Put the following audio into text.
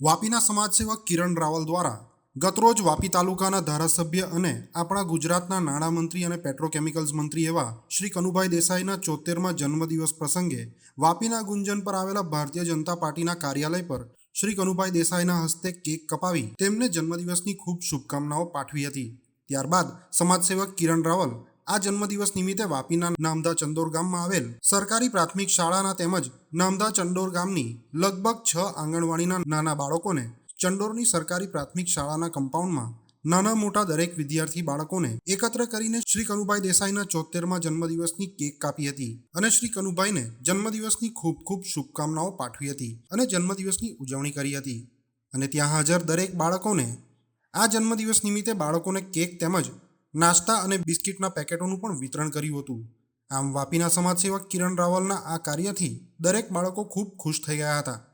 વાપીના સમાજસેવક કિરણ રાવલ દ્વારા ગતરોજ વાપી તાલુકાના ધારાસભ્ય અને આપણા ગુજરાતના નાણામંત્રી અને પેટ્રોકેમિકલ્સ મંત્રી એવા શ્રી કનુભાઈ દેસાઈના ચોતેરમાં જન્મદિવસ પ્રસંગે વાપીના ગુંજન પર આવેલા ભારતીય જનતા પાર્ટીના કાર્યાલય પર શ્રી કનુભાઈ દેસાઈના હસ્તે કેક કપાવી તેમને જન્મદિવસની ખૂબ શુભકામનાઓ પાઠવી હતી. ત્યારબાદ સમાજસેવક કિરણ રાવલ આ જન્મદિવસ નિમિત્તે વાપીના નામદા ચંદોર ગામમાં આવેલ સરકારી પ્રાથમિક શાળાના તેમજ નામદા ચંડોર ગામની લગભગ છ આંગણવાડીના નાના બાળકોને ચંડોરની સરકારી પ્રાથમિક શાળાના કમ્પાઉન્ડમાં નાના મોટા દરેક વિદ્યાર્થી બાળકોને એકત્ર કરીને શ્રી કનુભાઈ દેસાઈના ચોતેરમાં જન્મદિવસની કેક કાપી હતી અને શ્રી કનુભાઈને જન્મદિવસની ખૂબ ખૂબ શુભકામનાઓ પાઠવી હતી અને જન્મદિવસની ઉજવણી કરી હતી. અને ત્યાં હાજર દરેક બાળકોને આ જન્મદિવસ નિમિત્તે બાળકોને કેક તેમજ નાસ્તા અને બિસ્કિટના પેકેટોનું પણ વિતરણ કર્યું હતું. આમ વાપીના સમાજસેવક કિરણ રાવલના આ કાર્યથી દરેક બાળકો ખૂબ ખુશ થઈ ગયા હતા.